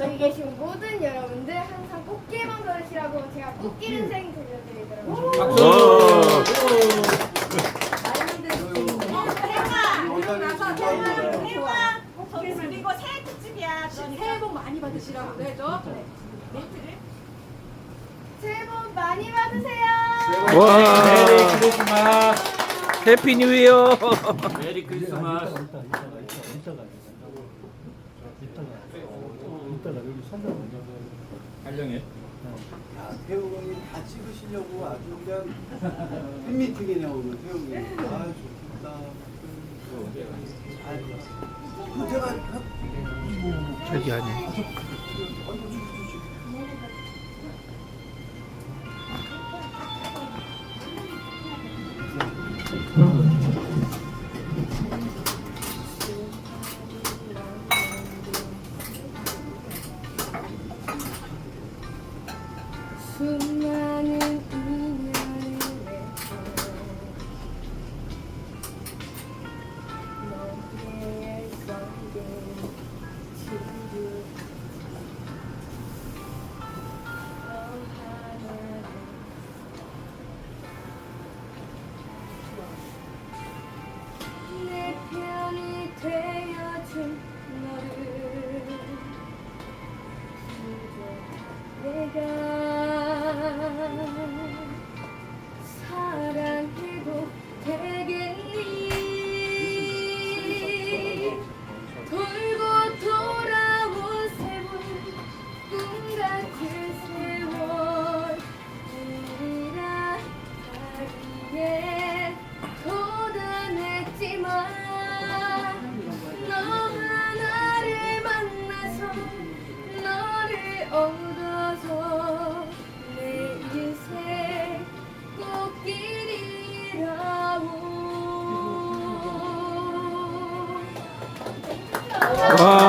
여기 계신 모든 여러분들 항상 꽃길만 걸으시라고 제가 꽃길 인생 들려드리도록 하겠습니다. 그리고 새해 특집이야. 새해 복 많이 받으시라고 멘트를. 새해 복 많이 받으세요. 와. 메리 크리스마스. 해피 뉴 이어. 메리 크리스마스. 이따가 이따가 이따가 이따가 이따가 여기 선물 먼저 할령해. 야, 태우형이 다 찍으시려고 아주 그냥 팬미팅이네 오늘 태우형이. 아 좋겠다. 아, 제가 저기 아니. 수많은 인연을 맺고 너의 속에 친구 너 하나를 내 편이 되어준 너를 내가 같은 세월 우리라 하기에 고단했지만 너 하나를 만나서 너를 얻어서 내 인생 꽃길이라 오 와.